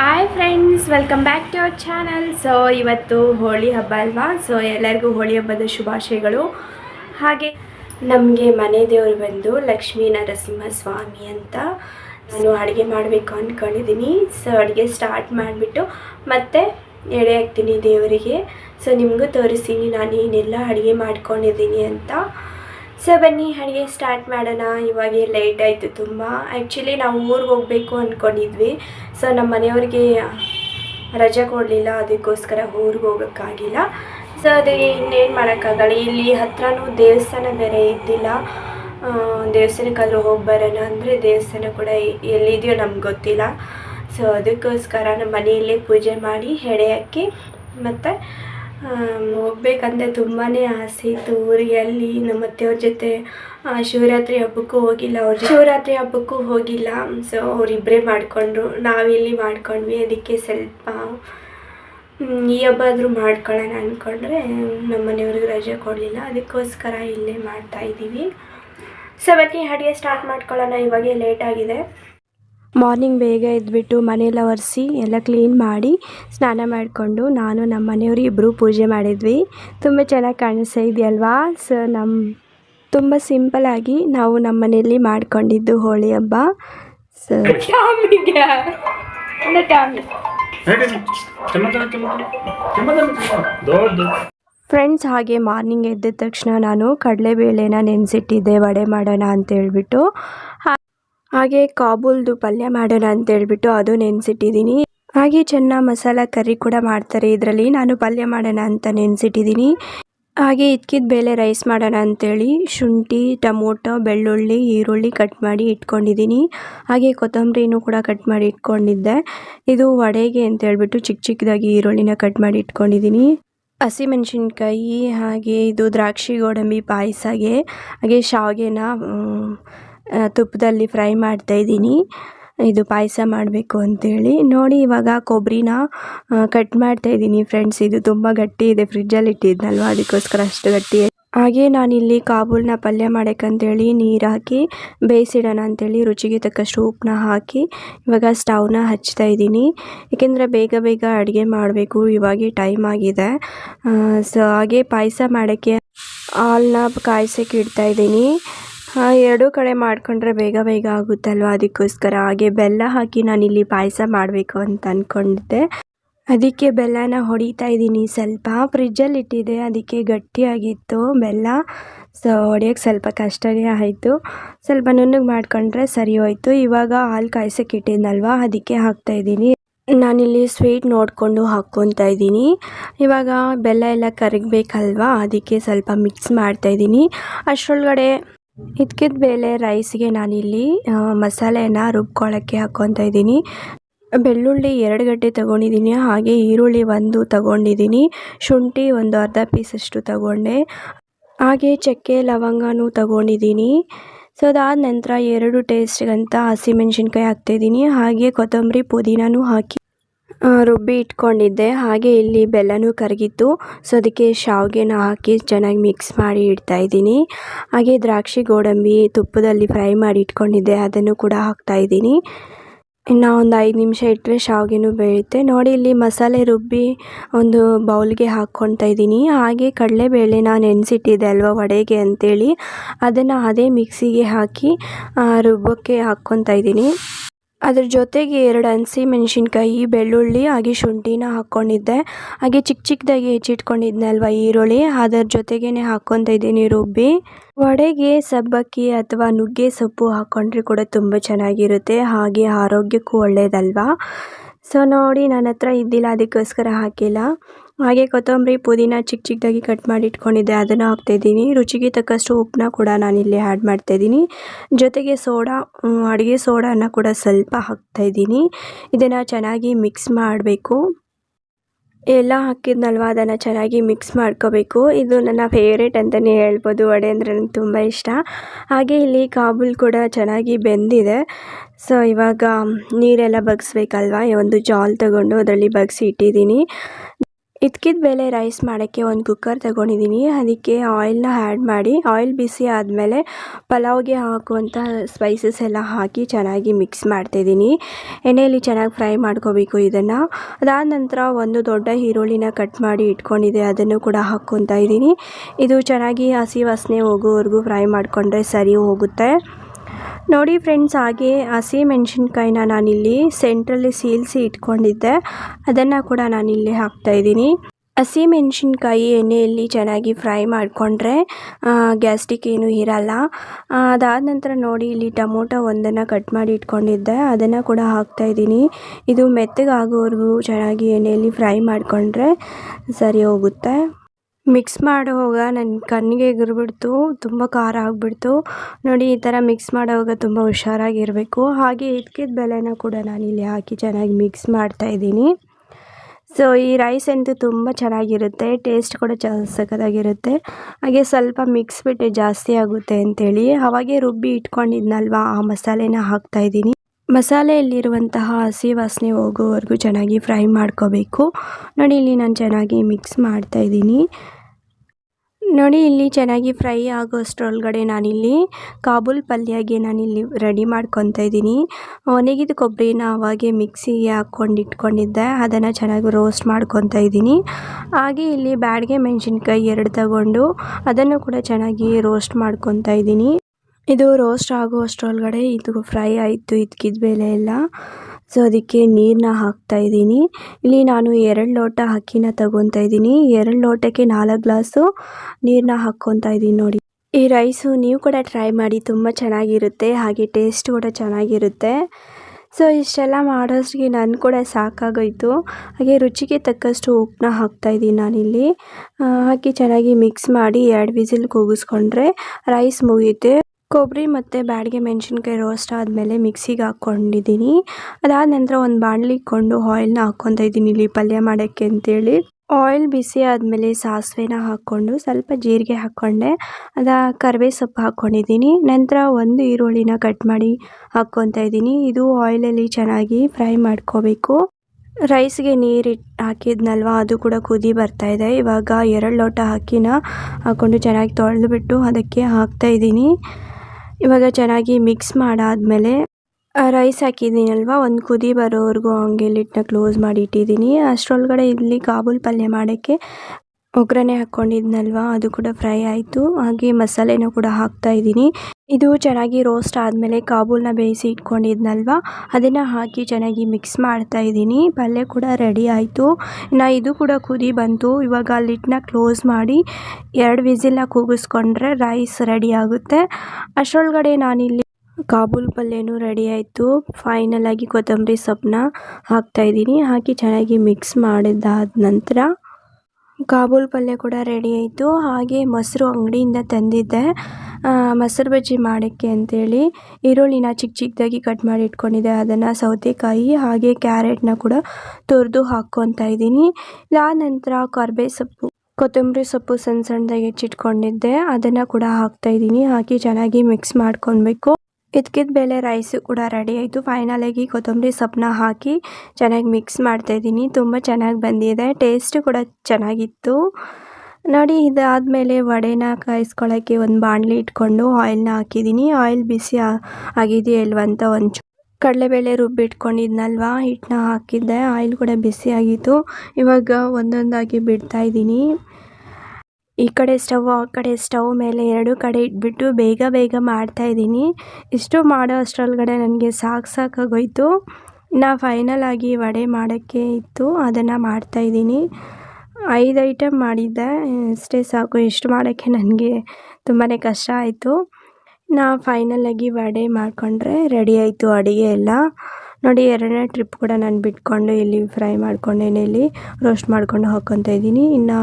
Hi friends welcome back to our channel so ಇವತ್ತು ಹೋಳಿ ಹಬ್ಬ ಅಲ್ವಾ? ಸೊ ಎಲ್ಲರಿಗೂ ಹೋಳಿ ಹಬ್ಬದ ಶುಭಾಶಯಗಳು. ಹಾಗೆ ನಮಗೆ ಮನೆ ದೇವರು ಬಂದು ಲಕ್ಷ್ಮೀ ನರಸಿಂಹ ಸ್ವಾಮಿ ಅಂತ ನಾನು ಅಡುಗೆ ಮಾಡಬೇಕು ಅಂದ್ಕೊಂಡಿದ್ದೀನಿ ಸೊ ಅಡುಗೆ ಸ್ಟಾರ್ಟ್ ಮಾಡಿಬಿಟ್ಟು ಮತ್ತೆ ಎಡೆ ಹಾಕ್ತೀನಿ ದೇವರಿಗೆ. ಸೊ ನಿಮಗೂ ತೋರಿಸ್ತೀನಿ ನಾನು ಏನೆಲ್ಲ ಅಡುಗೆ ಮಾಡ್ಕೊಂಡಿದ್ದೀನಿ ಅಂತ. ಸೊ ಬನ್ನಿ, ಅಡುಗೆ ಸ್ಟಾರ್ಟ್ ಮಾಡೋಣ. ಇವಾಗೆ ಲೇಟ್ ಆಯಿತು ತುಂಬ. ಆ್ಯಕ್ಚುಲಿ ನಾವು ಊರಿಗೆ ಹೋಗಬೇಕು ಅಂದ್ಕೊಂಡಿದ್ವಿ ಸೊ ನಮ್ಮ ಮನೆಯವ್ರಿಗೆ ರಜೆ ಕೊಡಲಿಲ್ಲ, ಅದಕ್ಕೋಸ್ಕರ ಊರಿಗೆ ಹೋಗೋಕ್ಕಾಗಿಲ್ಲ. ಸೊ ಅದೇ ಇನ್ನೇನು ಮಾಡೋಕ್ಕಾಗಲ್ಲ. ಇಲ್ಲಿ ಹತ್ರನೂ ದೇವಸ್ಥಾನ ಬೇರೆ ಇದ್ದಿಲ್ಲ. ದೇವಸ್ಥಾನಕ್ಕಾದ್ರೂ ಹೋಗಿ ಬರೋಣ ಅಂದರೆ ದೇವಸ್ಥಾನ ಕೂಡ ಎಲ್ಲಿದೆಯೋ ನಮ್ಗೆ ಗೊತ್ತಿಲ್ಲ. ಸೊ ಅದಕ್ಕೋಸ್ಕರ ನಮ್ಮ ಮನೆಯಲ್ಲೇ ಪೂಜೆ ಮಾಡಿ ಎಡೆ ಹಾಕಿ ಮತ್ತು ಹೋಗ್ಬೇಕಂದ್ರೆ ತುಂಬಾ ಆಸೆ ಇತ್ತು ಊರಿಗೆ ಅಲ್ಲಿ ನಮ್ಮ ಅತ್ತೆಯವ್ರ ಜೊತೆ ಶಿವರಾತ್ರಿ ಹಬ್ಬಕ್ಕೂ ಹೋಗಿಲ್ಲ ಅವ್ರ ಶಿವರಾತ್ರಿ ಹಬ್ಬಕ್ಕೂ ಹೋಗಿಲ್ಲ. ಸೊ ಅವರಿಬ್ಬರೇ ಮಾಡಿಕೊಂಡ್ರು. ನಾವಿಲ್ಲಿ ಮಾಡ್ಕೊಂಡ್ವಿ. ಅದಕ್ಕೆ ಸ್ವಲ್ಪ ಈ ಹಬ್ಬ ಆದರೂ ಮಾಡ್ಕೊಳ್ಳೋಣ ಅಂದ್ಕೊಂಡ್ರೆ ನಮ್ಮ ಮನೆಯವ್ರಿಗೆ ರಜೆ ಕೊಡಲಿಲ್ಲ. ಅದಕ್ಕೋಸ್ಕರ ಇಲ್ಲೇ ಮಾಡ್ತಾ ಇದ್ದೀವಿ. ಸೊ ಬನ್ನಿ, ಅಡುಗೆ ಸ್ಟಾರ್ಟ್ ಮಾಡ್ಕೊಳ್ಳೋಣ. ಇವಾಗೆ ಲೇಟ್ ಆಗಿದೆ. ಮಾರ್ನಿಂಗ್ ಬೇಗ ಎದ್ಬಿಟ್ಟು ಮನೆಯೆಲ್ಲ ಒರೆಸಿ ಎಲ್ಲ ಕ್ಲೀನ್ ಮಾಡಿ ಸ್ನಾನ ಮಾಡಿಕೊಂಡು ನಾನು ನಮ್ಮ ಮನೆಯವರು ಇಬ್ಬರು ಪೂಜೆ ಮಾಡಿದ್ವಿ. ತುಂಬ ಚೆನ್ನಾಗಿ ಕಾಣಿಸ್ತಾ ಇದೆಯಲ್ವಾ? ಸೊ ನಮ್ಮ ತುಂಬ ಸಿಂಪಲಾಗಿ ನಾವು ನಮ್ಮ ಮನೆಯಲ್ಲಿ ಮಾಡಿಕೊಂಡಿದ್ದು ಹೋಳಿ ಹಬ್ಬ. ಸೊ ಫ್ರೆಂಡ್ಸ್ ಹಾಗೆ ಮಾರ್ನಿಂಗ್ ಎದ್ದ ತಕ್ಷಣ ನಾನು ಕಡಲೆಬೇಳೆನ ನೆನೆಸಿಟ್ಟಿದ್ದೆ ವಡೆ ಮಾಡೋಣ ಅಂತ ಹೇಳ್ಬಿಟ್ಟು. ಹಾಗೆ ಕಾಬೂಲ್ದು ಪಲ್ಯ ಮಾಡೋಣ ಅಂತ ಹೇಳ್ಬಿಟ್ಟು ಅದು ನೆನೆಸಿಟ್ಟಿದ್ದೀನಿ. ಹಾಗೆ ಚೆನ್ನಾಗಿ ಮಸಾಲ ಕರಿ ಕೂಡ ಮಾಡ್ತಾರೆ ಇದರಲ್ಲಿ. ನಾನು ಪಲ್ಯ ಮಾಡೋಣ ಅಂತ ನೆನೆಸಿಟ್ಟಿದ್ದೀನಿ. ಹಾಗೆ ಇದ್ಕಿದ ಬೇಳೆ ರೈಸ್ ಮಾಡೋಣ ಅಂತೇಳಿ ಶುಂಠಿ, ಟೊಮೊಟೊ, ಬೆಳ್ಳುಳ್ಳಿ, ಈರುಳ್ಳಿ ಕಟ್ ಮಾಡಿ ಇಟ್ಕೊಂಡಿದ್ದೀನಿ. ಹಾಗೆ ಕೊತ್ತಂಬರಿನೂ ಕೂಡ ಕಟ್ ಮಾಡಿ ಇಟ್ಕೊಂಡಿದ್ದೆ. ಇದು ವಡೆಗೆ ಅಂತ ಹೇಳ್ಬಿಟ್ಟು ಚಿಕ್ಕ ಚಿಕ್ಕದಾಗಿ ಈರುಳ್ಳಿನ ಕಟ್ ಮಾಡಿ ಇಟ್ಕೊಂಡಿದ್ದೀನಿ. ಹಸಿಮೆಣಸಿನ್ಕಾಯಿ ಹಾಗೆ ಇದು ದ್ರಾಕ್ಷಿ ಗೋಡಂಬಿ ಪಾಯಸಗೆ, ಹಾಗೆ ಶಾವಿಗೆನ ತುಪ್ಪದಲ್ಲಿ ಫ್ರೈ ಮಾಡ್ತಾ ಇದ್ದೀನಿ. ಇದು ಪಾಯಸ ಮಾಡಬೇಕು ಅಂತೇಳಿ. ನೋಡಿ, ಇವಾಗ ಕೊಬ್ಬರಿನ ಕಟ್ ಮಾಡ್ತಾ ಇದ್ದೀನಿ ಫ್ರೆಂಡ್ಸ್ ಇದು ತುಂಬ ಗಟ್ಟಿ ಇದೆ. ಫ್ರಿಜ್ಜಲ್ಲಿ ಇಟ್ಟಿದ್ನಲ್ವ? ಅದಕ್ಕೋಸ್ಕರ ಅಷ್ಟು ಗಟ್ಟಿ ಹಾಗೆ ನಾನಿಲ್ಲಿ ಕಾಬೂಲ್ನ ಪಲ್ಯ ಮಾಡೋಕ್ಕಂತೇಳಿ ನೀರು ಹಾಕಿ ಬೇಯಿಸಿಡೋಣ ಅಂತೇಳಿ ರುಚಿಗೆ ತಕ್ಕಷ್ಟು ಉಪ್ಪನ್ನ ಹಾಕಿ ಇವಾಗ ಸ್ಟವ್ನ ಹಚ್ತಾ ಇದ್ದೀನಿ. ಏಕೆಂದರೆ ಬೇಗ ಬೇಗ ಅಡುಗೆ ಮಾಡಬೇಕು. ಇವಾಗೆ ಟೈಮ್ ಆಗಿದೆ. ಸೊ ಹಾಗೆ ಪಾಯಸ ಮಾಡೋಕ್ಕೆ ಹಾಲನ್ನ ಇಡ್ತಾ ಇದ್ದೀನಿ. ಎರಡೂ ಕಡೆ ಮಾಡಿಕೊಂಡ್ರೆ ಬೇಗ ಬೇಗ ಆಗುತ್ತಲ್ವ? ಅದಕ್ಕೋಸ್ಕರ ಹಾಗೆ ಬೆಲ್ಲ ಹಾಕಿ ನಾನಿಲ್ಲಿ ಪಾಯಸ ಮಾಡಬೇಕು ಅಂತ ಅಂದ್ಕೊಂಡಿದ್ದೆ ಅದಕ್ಕೆ ಬೆಲ್ಲನ ಹೊಡಿತಾ ಇದ್ದೀನಿ. ಸ್ವಲ್ಪ ಫ್ರಿಜ್ಜಲ್ಲಿ ಇಟ್ಟಿದ್ದೆ ಅದಕ್ಕೆ ಗಟ್ಟಿಯಾಗಿತ್ತು ಬೆಲ್ಲ. ಸೊ, ಹೊಡಿಯೋಕ್ಕೆ ಸ್ವಲ್ಪ ಕಷ್ಟನೇ ಆಯಿತು. ಸ್ವಲ್ಪ ನುಣ್ಣಗೆ ಮಾಡ್ಕೊಂಡ್ರೆ ಸರಿ ಹೋಯ್ತು. ಇವಾಗ ಹಾಲು ಕಾಯಿಸೋಕೆ ಇಟ್ಟಿದ್ನಲ್ವ? ಅದಕ್ಕೆ ಹಾಕ್ತಾ ಇದ್ದೀನಿ. ನಾನಿಲ್ಲಿ ಸ್ವೀಟ್ ನೋಡಿಕೊಂಡು ಹಾಕ್ಕೊತಾ ಇದ್ದೀನಿ. ಇವಾಗ ಬೆಲ್ಲ ಎಲ್ಲ ಕರಗಬೇಕಲ್ವಾ? ಅದಕ್ಕೆ ಸ್ವಲ್ಪ ಮಿಕ್ಸ್ ಮಾಡ್ತಾಯಿದ್ದೀನಿ ಅಷ್ಟರೊಳಗಡೆ ಇದ್ಕಿದ ಬೇಳೆ ರೈಸ್ಗೆ ನಾನಿಲ್ಲಿ ಮಸಾಲೆನ ರುಬ್ಕೊಳ್ಳೋಕ್ಕೆ ಹಾಕ್ಕೊತಾ ಇದ್ದೀನಿ. ಬೆಳ್ಳುಳ್ಳಿ ಎರಡು ಗಡ್ಡೆ ತಗೊಂಡಿದ್ದೀನಿ, ಹಾಗೆ ಈರುಳ್ಳಿ ಒಂದು ತಗೊಂಡಿದ್ದೀನಿ, ಶುಂಠಿ ಒಂದು ಅರ್ಧ ಪೀಸಷ್ಟು ತಗೊಂಡೆ. ಹಾಗೆ ಚಕ್ಕೆ, ಲವಂಗನೂ ತಗೊಂಡಿದ್ದೀನಿ. ಸೊ ಅದಾದ ನಂತರ ಎರಡು ಟೇಸ್ಟ್ಗಂತ ಹಸಿಮೆಣ್ಸಿನ್ಕಾಯಿ ಹಾಕ್ತಾಯಿದ್ದೀನಿ ಹಾಗೆ ಕೊತ್ತಂಬರಿ ಪುದೀನನೂ ಹಾಕಿ ರುಬ್ಬಿ ಇಟ್ಕೊಂಡಿದ್ದೆ. ಹಾಗೆ ಇಲ್ಲಿ ಬೆಲ್ಲನೂ ಕರಗಿತ್ತು. ಸೊ ಅದಕ್ಕೆ ಶಾವಿಗೆನ ಹಾಕಿ ಚೆನ್ನಾಗಿ ಮಿಕ್ಸ್ ಮಾಡಿ ಇಡ್ತಾ ಇದ್ದೀನಿ. ಹಾಗೆ ದ್ರಾಕ್ಷಿ ಗೋಡಂಬಿ ತುಪ್ಪದಲ್ಲಿ ಫ್ರೈ ಮಾಡಿ ಇಟ್ಕೊಂಡಿದ್ದೆ. ಅದನ್ನು ಕೂಡ ಹಾಕ್ತಾ ಇದ್ದೀನಿ. ಇನ್ನು ಒಂದು ಐದು ನಿಮಿಷ ಇಟ್ಟರೆ ಶಾವಿಗೆನೂ ಬೆಳೆಯುತ್ತೆ ನೋಡಿ, ಇಲ್ಲಿ ಮಸಾಲೆ ರುಬ್ಬಿ ಒಂದು ಬೌಲ್ಗೆ ಹಾಕ್ಕೊತಾ ಇದ್ದೀನಿ. ಹಾಗೆ ಕಡಲೆಬೇಳೆನ ನೆನೆಸಿಟ್ಟಿದ್ದೆ ಅಲ್ವಾ ವಡೆಗೆ ಅಂತೇಳಿ. ಅದನ್ನು ಅದೇ ಮಿಕ್ಸಿಗೆ ಹಾಕಿ ರುಬ್ಬೋಕ್ಕೆ ಹಾಕ್ಕೊತಾ ಇದ್ದೀನಿ. ಅದ್ರ ಜೊತೆಗೆ ಎರಡು ಹಸಿ ಮೆಣಸಿನ್ಕಾಯಿ, ಬೆಳ್ಳುಳ್ಳಿ, ಹಾಗೆ ಶುಂಠಿನ ಹಾಕ್ಕೊಂಡಿದ್ದೆ. ಹಾಗೆ ಚಿಕ್ಕ ಚಿಕ್ಕದಾಗಿ ಹೆಚ್ಚಿಟ್ಕೊಂಡಿದ್ನಲ್ವ ಈರುಳ್ಳಿ. ಅದರ ಜೊತೆಗೇ ಹಾಕ್ಕೊತಾ ಇದ್ದೀನಿ ರುಬ್ಬಿ. ವಡೆಗೆ ಸಬ್ಬಕ್ಕಿ ಅಥವಾ ನುಗ್ಗೆ ಸೊಪ್ಪು ಹಾಕ್ಕೊಂಡ್ರೆ ಕೂಡ ತುಂಬ ಚೆನ್ನಾಗಿರುತ್ತೆ. ಹಾಗೆ ಆರೋಗ್ಯಕ್ಕೂ ಒಳ್ಳೆಯದಲ್ವಾ ಸೊ ನೋಡಿ ನನ್ನ ಹತ್ರ ಇದ್ದಿಲ್ಲ, ಅದಕ್ಕೋಸ್ಕರ ಹಾಕಿಲ್ಲ. ಹಾಗೆ ಕೊತ್ತಂಬರಿ, ಪುದೀನ ಚಿಕ್ಕ ಚಿಕ್ಕದಾಗಿ ಕಟ್ ಮಾಡಿ ಇಟ್ಕೊಂಡಿದ್ದೆ. ಅದನ್ನು ಹಾಕ್ತಾಯಿದ್ದೀನಿ ರುಚಿಗೆ ತಕ್ಕಷ್ಟು ಉಪ್ಪನ್ನ ಕೂಡ ನಾನಿಲ್ಲಿ ಆ್ಯಡ್ ಮಾಡ್ತಾಯಿದ್ದೀನಿ ಜೊತೆಗೆ ಸೋಡಾ ಅಡುಗೆ ಸೋಡಾನ ಕೂಡ ಸ್ವಲ್ಪ ಹಾಕ್ತಾಯಿದ್ದೀನಿ ಇದನ್ನು ಚೆನ್ನಾಗಿ ಮಿಕ್ಸ್ ಮಾಡಬೇಕು. ಎಲ್ಲ ಹಾಕಿದ್ನಲ್ವ? ಅದನ್ನು ಚೆನ್ನಾಗಿ ಮಿಕ್ಸ್ ಮಾಡ್ಕೋಬೇಕು. ಇದು ನನ್ನ ಫೇವ್ರೇಟ್ ಅಂತಲೇ ಹೇಳ್ಬೋದು. ವಡೆ ಅಂದರೆ ನನಗೆ ತುಂಬ ಇಷ್ಟ. ಹಾಗೆ ಇಲ್ಲಿ ಕಾಬೂಲ್ ಕೂಡ ಚೆನ್ನಾಗಿ ಬೆಂದಿದೆ. ಸೊ ಇವಾಗ ನೀರೆಲ್ಲ ಬಗ್ಸ್ಬೇಕಲ್ವ? ಒಂದು ಜಾಲ್ ತಗೊಂಡು ಅದರಲ್ಲಿ ಬಗ್ಸಿ ಇಟ್ಟಿದ್ದೀನಿ. ಇದ್ಕಿದ ಬೇಳೆ ರೈಸ್ ಮಾಡೋಕ್ಕೆ ಒಂದು ಕುಕ್ಕರ್ ತಗೊಂಡಿದ್ದೀನಿ ಅದಕ್ಕೆ ಆಯಿಲ್ನ ಆ್ಯಡ್ ಮಾಡಿ ಆಯಿಲ್ ಬಿಸಿ ಆದಮೇಲೆ ಪಲಾವ್ಗೆ ಹಾಕುವಂಥ ಸ್ಪೈಸಸ್ ಎಲ್ಲ ಹಾಕಿ ಚೆನ್ನಾಗಿ ಮಿಕ್ಸ್ ಮಾಡ್ತಿದ್ದೀನಿ ಎಣ್ಣೆಯಲ್ಲಿ ಚೆನ್ನಾಗಿ ಫ್ರೈ ಮಾಡ್ಕೋಬೇಕು ಇದನ್ನು. ಅದಾದ ನಂತರ ಒಂದು ದೊಡ್ಡ ಈರುಳ್ಳಿನ ಕಟ್ ಮಾಡಿ ಇಟ್ಕೊಂಡಿದ್ದೆ ಅದನ್ನು ಕೂಡ ಹಾಕ್ಕೊತಾ ಇದ್ದೀನಿ ಇದು ಚೆನ್ನಾಗಿ ಹಸಿ ವಾಸನೆ ಹೋಗೋವರೆಗೂ ಫ್ರೈ ಮಾಡಿಕೊಂಡ್ರೆ ಸರಿ ಹೋಗುತ್ತೆ. ನೋಡಿ ಫ್ರೆಂಡ್ಸ್, ಹಾಗೆ ಹಸಿ ಮೆಣಸಿನ್ಕಾಯಿನ ನಾನಿಲ್ಲಿ ಸೆಂಟ್ರಲ್ಲಿ ಸೀಲ್ಸಿ ಇಟ್ಕೊಂಡಿದ್ದೆ. ಅದನ್ನು ಕೂಡ ನಾನಿಲ್ಲಿ ಹಾಕ್ತಾಯಿದ್ದೀನಿ ಹಸಿ ಮೆಣಸಿನ್ಕಾಯಿ ಎಣ್ಣೆಯಲ್ಲಿ ಚೆನ್ನಾಗಿ ಫ್ರೈ ಮಾಡಿಕೊಂಡ್ರೆ ಗ್ಯಾಸ್ಟಿಕ್ ಏನು ಇರಲ್ಲ. ಅದಾದ ನಂತರ ನೋಡಿ, ಇಲ್ಲಿ ಟೊಮೊಟೊ ಒಂದನ್ನು ಕಟ್ ಮಾಡಿ ಇಟ್ಕೊಂಡಿದ್ದೆ. ಅದನ್ನು ಕೂಡ ಹಾಕ್ತಾಯಿದ್ದೀನಿ ಇದು ಮೆತ್ತಗಾಗೋವರೆಗೂ ಚೆನ್ನಾಗಿ ಎಣ್ಣೆಯಲ್ಲಿ ಫ್ರೈ ಮಾಡಿಕೊಂಡ್ರೆ ಸರಿ ಹೋಗುತ್ತೆ. ಮಿಕ್ಸ್ ಮಾಡುವಾಗ ನನ್ನ ಕಣ್ಣಿಗೆ ಎಗರ್ಬಿಡ್ತು, ತುಂಬ ಖಾರ ಆಗಿಬಿಡ್ತು. ನೋಡಿ, ಈ ಥರ ಮಿಕ್ಸ್ ಮಾಡುವಾಗ ತುಂಬ ಹುಷಾರಾಗಿರಬೇಕು. ಹಾಗೆ ಇದ್ಕಿದ ಬೆಲೆನ ಕೂಡ ನಾನು ಇಲ್ಲಿ ಹಾಕಿ ಚೆನ್ನಾಗಿ ಮಿಕ್ಸ್ ಮಾಡ್ತಾಯಿದ್ದೀನಿ ಸೊ ಈ ರೈಸ್ ಅಂತೂ ತುಂಬ ಚೆನ್ನಾಗಿರುತ್ತೆ ಟೇಸ್ಟ್ ಕೂಡ ಚ, ಸಖತ್ತಾಗಿರುತ್ತೆ. ಹಾಗೆ ಸ್ವಲ್ಪ ಮಿಕ್ಸ್ ಬಿಟ್ಟೆ ಜಾಸ್ತಿ ಆಗುತ್ತೆ ಅಂತೇಳಿ, ಅವಾಗೆ ರುಬ್ಬಿ ಇಟ್ಕೊಂಡಿದ್ನಲ್ವ, ಆ ಮಸಾಲೆನ ಹಾಕ್ತಾಯಿದ್ದೀನಿ ಮಸಾಲೆಯಲ್ಲಿರುವಂತಹ ಹಸಿ ವಾಸನೆ ಹೋಗೋವರೆಗೂ ಚೆನ್ನಾಗಿ ಫ್ರೈ ಮಾಡ್ಕೋಬೇಕು. ನೋಡಿ, ಇಲ್ಲಿ ನಾನು ಚೆನ್ನಾಗಿ ಮಿಕ್ಸ್ ಮಾಡ್ತಾಯಿದ್ದೀನಿ ನೋಡಿ, ಇಲ್ಲಿ ಚೆನ್ನಾಗಿ ಫ್ರೈ ಆಗೋಷ್ಟರೊಳಗಡೆ ನಾನಿಲ್ಲಿ ಕಾಬೂಲ್ ಪಲ್ಯಗೆ ನಾನಿಲ್ಲಿ ರೆಡಿ ಮಾಡ್ಕೊತಾ ಇದ್ದೀನಿ. ಒಣಗಿದ ಕೊಬ್ಬರಿನ ಅವಾಗೆ ಮಿಕ್ಸಿಗೆ ಹಾಕ್ಕೊಂಡು ಇಟ್ಕೊಂಡಿದ್ದೆ. ಅದನ್ನು ಚೆನ್ನಾಗಿ ರೋಸ್ಟ್ ಮಾಡ್ಕೊತಾ ಇದ್ದೀನಿ. ಹಾಗೆ ಇಲ್ಲಿ ಬ್ಯಾಡಿಗೆ ಮೆಣಸಿನ್ಕಾಯಿ ಎರಡು ತಗೊಂಡು ಅದನ್ನು ಕೂಡ ಚೆನ್ನಾಗಿ ರೋಸ್ಟ್ ಮಾಡ್ಕೊತಾ ಇದ್ದೀನಿ. ಇದು ರೋಸ್ಟ್ ಆಗೋ ಅಷ್ಟರೊಳಗಡೆ ಇದು ಫ್ರೈ ಆಯಿತು, ಇದ್ಕಿದ ಮೇಲೆ ಎಲ್ಲ ಸೊ ಅದಕ್ಕೆ ನೀರನ್ನ ಹಾಕ್ತಾ ಇದ್ದೀನಿ. ಇಲ್ಲಿ ನಾನು ಎರಡು ಲೋಟ ಅಕ್ಕಿನ ತಗೊತಾ ಇದ್ದೀನಿ. ಎರಡು ಲೋಟಕ್ಕೆ ನಾಲ್ಕು ಗ್ಲಾಸು ನೀರನ್ನ ಹಾಕ್ಕೊತಾ ಇದ್ದೀನಿ ನೋಡಿ. ಈ ರೈಸು ನೀವು ಕೂಡ ಟ್ರೈ ಮಾಡಿ, ತುಂಬ ಚೆನ್ನಾಗಿರುತ್ತೆ. ಹಾಗೆ ಟೇಸ್ಟ್ ಕೂಡ ಚೆನ್ನಾಗಿರುತ್ತೆ. ಸೊ ಇಷ್ಟೆಲ್ಲ ಮಾಡೋಷ್ಟಿಗೆ ನಾನು ಕೂಡ ಸಾಕಾಗೋಯಿತು. ಹಾಗೆ ರುಚಿಗೆ ತಕ್ಕಷ್ಟು ಉಪ್ಪನ್ನ ಹಾಕ್ತಾಯಿದ್ದೀನಿ ನಾನಿಲ್ಲಿ. ಹಾಕಿ ಚೆನ್ನಾಗಿ ಮಿಕ್ಸ್ ಮಾಡಿ ಎರಡು ವಿಸಿಲ್ ಕೂಗಿಸ್ಕೊಂಡ್ರೆ ರೈಸ್ ಮುಗಿಯುತ್ತೆ. ಕೊಬ್ಬರಿ ಮತ್ತು ಬ್ಯಾಡಿಗೆ ಮೆಣಸಿನ್ಕಾಯಿ ರೋಸ್ಟ್ ಆದಮೇಲೆ ಮಿಕ್ಸಿಗೆ ಹಾಕ್ಕೊಂಡಿದ್ದೀನಿ. ಅದಾದ ನಂತರ ಒಂದು ಬಾಣಲಿ ಇಕ್ಕೊಂಡು ಆಯಿಲ್ನ ಹಾಕ್ಕೊತಾ ಇದ್ದೀನಿ ಇಲ್ಲಿ ಪಲ್ಯ ಮಾಡೋಕ್ಕೆ ಅಂತೇಳಿ. ಆಯಿಲ್ ಬಿಸಿ ಆದಮೇಲೆ ಸಾಸಿವೆನ ಹಾಕ್ಕೊಂಡು ಸ್ವಲ್ಪ ಜೀರಿಗೆ ಹಾಕ್ಕೊಂಡೆ. ಅದ ಕರಿಬೇ ಸೊಪ್ಪು ಹಾಕ್ಕೊಂಡಿದ್ದೀನಿ. ನಂತರ ಒಂದು ಈರುಳ್ಳಿನ ಕಟ್ ಮಾಡಿ ಹಾಕ್ಕೊತಾ ಇದ್ದೀನಿ. ಇದು ಆಯಿಲಲ್ಲಿ ಚೆನ್ನಾಗಿ ಫ್ರೈ ಮಾಡ್ಕೋಬೇಕು. ರೈಸ್ಗೆ ನೀರು ಹಾಕಿದ್ನಲ್ವ, ಅದು ಕೂಡ ಕುದಿ ಬರ್ತಾ ಇದೆ. ಇವಾಗ ಎರಡು ಲೋಟ ಅಕ್ಕಿನ ಹಾಕ್ಕೊಂಡು ಚೆನ್ನಾಗಿ ತೊಳೆದುಬಿಟ್ಟು ಅದಕ್ಕೆ ಹಾಕ್ತಾಯಿದ್ದೀನಿ ಇವಾಗ ಚೆನ್ನಾಗಿ ಮಿಕ್ಸ್ ಮಾಡಾದಮೇಲೆ ರೈಸ್ ಹಾಕಿದ್ದೀನಲ್ವ? ಒಂದು ಕುದಿ ಬರೋವರೆಗೂ ಹಂಗೆ ಲಿಟ್ಟನ್ನ ಕ್ಲೋಸ್ ಮಾಡಿ ಇಟ್ಟಿದ್ದೀನಿ. ಅಷ್ಟರೊಳಗಡೆ ಇಲ್ಲಿ ಕಾಬೂಲ್ ಪಲ್ಯ ಮಾಡೋಕ್ಕೆ ಒಗ್ಗರಣೆ ಹಾಕ್ಕೊಂಡಿದ್ನಲ್ವ ಅದು ಕೂಡ ಫ್ರೈ ಆಯಿತು. ಹಾಗೆ ಮಸಾಲೆನೂ ಕೂಡ ಹಾಕ್ತಾ ಇದ್ದೀನಿ. ಇದು ಚೆನ್ನಾಗಿ ರೋಸ್ಟ್ ಆದಮೇಲೆ ಕಾಬೂಲ್ನ ಬೇಯಿಸಿ ಇಟ್ಕೊಂಡಿದ್ನಲ್ವ, ಅದನ್ನು ಹಾಕಿ ಚೆನ್ನಾಗಿ ಮಿಕ್ಸ್ ಮಾಡ್ತಾ ಇದ್ದೀನಿ. ಪಲ್ಯ ಕೂಡ ರೆಡಿ ಆಯಿತು. ಇನ್ನು ಇದು ಕೂಡ ಕುದಿ ಬಂತು. ಇವಾಗ ಲಿಟ್ಟನ್ನ ಕ್ಲೋಸ್ ಮಾಡಿ ಎರಡು ವಿಸಿಲ್ನ ಕೂಗಿಸ್ಕೊಂಡ್ರೆ ರೈಸ್ ರೆಡಿ ಆಗುತ್ತೆ. ಅಷ್ಟರೊಳಗಡೆ ನಾನಿಲ್ಲಿ ಕಾಬೂಲ್ ಪಲ್ಯನೂ ರೆಡಿ ಆಯಿತು. ಫೈನಲಾಗಿ ಕೊತ್ತಂಬರಿ ಸೊಪ್ಪನ್ನ ಹಾಕ್ತಾಯಿದ್ದೀನಿ ಹಾಕಿ ಚೆನ್ನಾಗಿ ಮಿಕ್ಸ್ ಮಾಡಿದ್ದಾದ ನಂತರ ಕಾಬೂಲ್ ಪಲ್ಯ ಕೂಡ ರೆಡಿ ಆಯಿತು. ಹಾಗೆ ಮೊಸರು ಅಂಗಡಿಯಿಂದ ತಂದಿದ್ದೆ. ಮೊಸರು ಬಜ್ಜಿ ಮಾಡೋಕ್ಕೆ ಅಂತೇಳಿ ಈರುಳ್ಳಿನ ಚಿಕ್ಕ ಚಿಕ್ಕದಾಗಿ ಕಟ್ ಮಾಡಿ ಇಟ್ಕೊಂಡಿದ್ದೆ. ಅದನ್ನು ಸೌತೆಕಾಯಿ ಹಾಗೆ ಕ್ಯಾರೆಟ್ನ ಕೂಡ ತುರಿದು ಹಾಕ್ಕೊತಾ ಇದ್ದೀನಿ. ಇದಾದ ನಂತರ ಕರ್ಬೇ ಸೊಪ್ಪು, ಕೊತ್ತಂಬರಿ ಸೊಪ್ಪು ಸಣ್ಣ ಸಣ್ಣದಾಗಿ ಹೆಚ್ಚಿಟ್ಕೊಂಡಿದ್ದೆ. ಅದನ್ನು ಕೂಡ ಹಾಕ್ತಾಯಿದ್ದೀನಿ ಹಾಕಿ ಚೆನ್ನಾಗಿ ಮಿಕ್ಸ್ ಮಾಡ್ಕೊಬೇಕು ಇದ್ಕಿದ ಬೇಳೆ ರೈಸು ಕೂಡ ರೆಡಿ ಆಯಿತು. ಫೈನಲಾಗಿ ಕೊತ್ತಂಬರಿ ಸೊಪ್ಪನ್ನ ಹಾಕಿ ಚೆನ್ನಾಗಿ ಮಿಕ್ಸ್ ಮಾಡ್ತಾಯಿದ್ದೀನಿ ತುಂಬ ಚೆನ್ನಾಗಿ ಬಂದಿದೆ. ಟೇಸ್ಟ್ ಕೂಡ ಚೆನ್ನಾಗಿತ್ತು. ನೋಡಿ, ಇದಾದಮೇಲೆ ವಡೆನ ಕಾಯಿಸ್ಕೊಳ್ಳೋಕ್ಕೆ ಒಂದು ಬಾಣಲಿ ಇಟ್ಕೊಂಡು ಆಯಿಲ್ನ ಹಾಕಿದ್ದೀನಿ. ಆಯಿಲ್ ಬಿಸಿ ಆಗಿದೆಯಲ್ವ ಅಂತ ಒಂದು ಕಡಲೆಬೇಳೆ ರುಬ್ಬಿಟ್ಕೊಂಡಿದ್ನಲ್ವ ಹಿಟ್ಟನ್ನ ಹಾಕಿದ್ದೆ. ಆಯಿಲ್ ಕೂಡ ಬಿಸಿ ಆಗಿತ್ತು. ಇವಾಗ ಒಂದೊಂದಾಗಿ ಬಿಡ್ತಾ ಇದ್ದೀನಿ. ಈ ಕಡೆ ಸ್ಟವ್, ಆ ಕಡೆ ಸ್ಟವ್ ಮೇಲೆ ಎರಡು ಕಡೆ ಇಟ್ಬಿಟ್ಟು ಬೇಗ ಬೇಗ ಮಾಡ್ತಾಯಿದ್ದೀನಿ ಇಷ್ಟು ಮಾಡೋ ಅಷ್ಟರೊಳಗಡೆ ನನಗೆ ಸಾಕು ಸಾಕಾಗೋಯಿತು. ನಾ ಫೈನಲ್ ಆಗಿ ವಡೆ ಮಾಡೋಕ್ಕೆ ಇತ್ತು, ಅದನ್ನು ಮಾಡ್ತಾಯಿದ್ದೀನಿ ಐದು ಐಟಮ್ ಮಾಡಿದ್ದೆ, ಅಷ್ಟೇ ಸಾಕು. ಇಷ್ಟು ಮಾಡೋಕ್ಕೆ ನನಗೆ ತುಂಬಾ ಕಷ್ಟ ಆಯಿತು. ನಾ ಫೈನಲಾಗಿ ವಡೆ ಮಾಡಿಕೊಂಡ್ರೆ ರೆಡಿ ಆಯಿತು ಅಡುಗೆ ಎಲ್ಲ. ನೋಡಿ, ಎರಡನೇ ಟ್ರಿಪ್ ಕೂಡ ನಾನು ಬಿಟ್ಕೊಂಡು ಇಲ್ಲಿ ಫ್ರೈ ಮಾಡ್ಕೊಂಡು ಎಣ್ಣೆಯಲ್ಲಿ ರೋಸ್ಟ್ ಮಾಡ್ಕೊಂಡು ಹಾಕ್ಕೊತಾ ಇದ್ದೀನಿ. ಇನ್ನು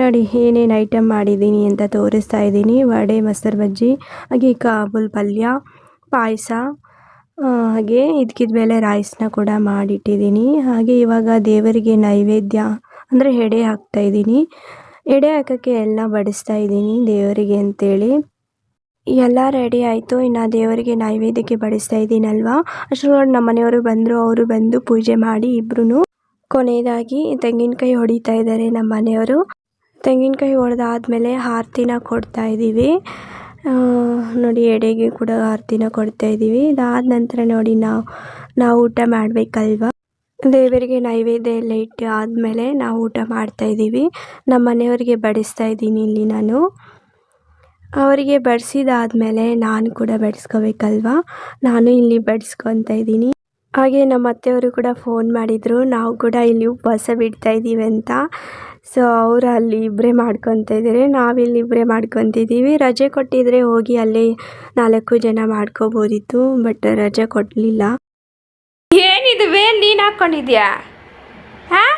ನೋಡಿ, ಏನೇನು ಐಟಮ್ ಮಾಡಿದ್ದೀನಿ ಅಂತ ತೋರಿಸ್ತಾ ಇದ್ದೀನಿ. ವಡೆ, ಮೊಸರು ಬಜ್ಜಿ, ಹಾಗೆ ಕಾಬೂಲ್ ಪಲ್ಯ, ಪಾಯಸ ಹಾಗೆ ಇದಕ್ಕಿದ ಮೇಲೆ ರೈಸ್ನ ಕೂಡ ಮಾಡಿಟ್ಟಿದ್ದೀನಿ. ಹಾಗೆ ಇವಾಗ ದೇವರಿಗೆ ನೈವೇದ್ಯ ಅಂದರೆ ಎಡೆ ಹಾಕ್ತಾಯಿದ್ದೀನಿ ಎಡೆ ಹಾಕೋಕ್ಕೆ ಎಲ್ಲ ಬಡಿಸ್ತಾ ಇದ್ದೀನಿ ದೇವರಿಗೆ ಅಂತೇಳಿ. ಎಲ್ಲ ರೆಡಿ ಆಯಿತು. ಇನ್ನು ದೇವರಿಗೆ ನೈವೇದ್ಯಕ್ಕೆ ಬಡಿಸ್ತಾ ಇದ್ದೀನಲ್ವಾ? ಅಷ್ಟರೊಳಗೆ ನಮ್ಮ ಮನೆಯವರು ಬಂದರು, ಅವರು ಬಂದು ಪೂಜೆ ಮಾಡಿ ಇಬ್ಬರೂ ಕೊನೆಯದಾಗಿ ತೆಂಗಿನಕಾಯಿ ಹೊಡಿತಾ ಇದ್ದಾರೆ ನಮ್ಮ ಮನೆಯವರು ತೆಂಗಿನಕಾಯಿ ಹೊಡೆದಾದ್ಮೇಲೆ ಆರ್ತಿನ ಕೊಡ್ತಾ ಇದ್ದೀವಿ. ನೋಡಿ, ಎಡೆಗೆ ಕೂಡ ಆರತಿನ ಕೊಡ್ತಾ ಇದ್ದೀವಿ. ಇದಾದ ನಂತರ ನೋಡಿ, ನಾವು ನಾವು ಊಟ ಮಾಡಬೇಕಲ್ವ? ದೇವರಿಗೆ ನೈವೇದ್ಯ ಎಲ್ಲ ಇಟ್ಟು ಆದಮೇಲೆ ನಾವು ಊಟ ಮಾಡ್ತಾ ಇದ್ದೀವಿ. ನಮ್ಮ ಮನೆಯವರಿಗೆ ಬಡಿಸ್ತಾ ಇದ್ದೀನಿ ಇಲ್ಲಿ ನಾನು. ಅವರಿಗೆ ಬಡಿಸಿದಾದ್ಮೇಲೆ ನಾನು ಕೂಡ ಬಡಿಸ್ಕೋಬೇಕಲ್ವ? ನಾನು ಇಲ್ಲಿ ಬಡಿಸ್ಕೊತಾ ಇದ್ದೀನಿ. ಹಾಗೆ ನಮ್ಮ ಅತ್ತೆಯವರು ಕೂಡ ಫೋನ್ ಮಾಡಿದರು. ನಾವು ಕೂಡ ಇಲ್ಲಿ ಉಪವಾಸ ಬಿಡ್ತಾ ಇದ್ದೀವಿ ಅಂತ. ಸೊ ಅವರು ಅಲ್ಲಿ ಇಬ್ಬರೇ ಮಾಡ್ಕೊತಾ ಇದ್ದಾರೆ ನಾವಿಲ್ಲಿ ಇಬ್ಬರೇ ಮಾಡ್ಕೊತಿದ್ದೀವಿ ರಜೆ ಕೊಟ್ಟಿದ್ರೆ ಹೋಗಿ ಅಲ್ಲಿ ನಾಲ್ಕು ಜನ ಮಾಡ್ಕೋಬೋದಿತ್ತು, ಬಟ್ ರಜೆ ಕೊಡಲಿಲ್ಲ. ಏನಿದು ವೇನ್ ನೀನು ಹಾಕ್ಕೊಂಡಿದ್ಯಾ ಹಾಂ?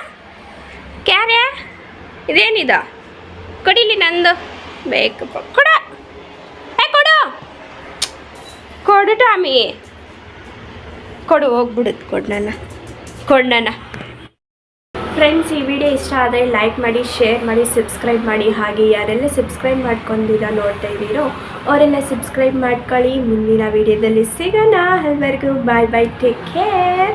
ಕ್ಯಾರೆ? ಇದೇನಿದ? ಕೊಡಿಲಿ ನಂದು. ಬೇಕು ಕೊಡ. ಕೊಡು. ಕೊಡು, ಟಾಮಿ. ಕೊಡು, ಹೋಗ್ಬಿಡುತ್ತೆ, ಕೊಡು ನನ್ನ ಕೊಡು ನನ್ನ ಫ್ರೆಂಡ್ಸ್ ಈ ವಿಡಿಯೋ ಇಷ್ಟ ಆದರೆ ಲೈಕ್ ಮಾಡಿ ಶೇರ್ ಮಾಡಿ ಸಬ್ಸ್ಕ್ರೈಬ್ ಮಾಡಿ. ಹಾಗೆ ಯಾರೆಲ್ಲ ಸಬ್ಸ್ಕ್ರೈಬ್ ಮಾಡ್ಕೊಂಡಿರೋ ನೋಡ್ತಾ ಇದ್ದೀರೋ, ಅವರೆಲ್ಲ ಸಬ್ಸ್ಕ್ರೈಬ್ ಮಾಡ್ಕೊಳ್ಳಿ. ಮುಂದಿನ ವಿಡಿಯೋದಲ್ಲಿ ಸಿಗೋಣ. ಎಲ್ಲರಿಗೂ ಬಾಯ್ ಬಾಯ್ ಟೇಕ್ ಕೇರ್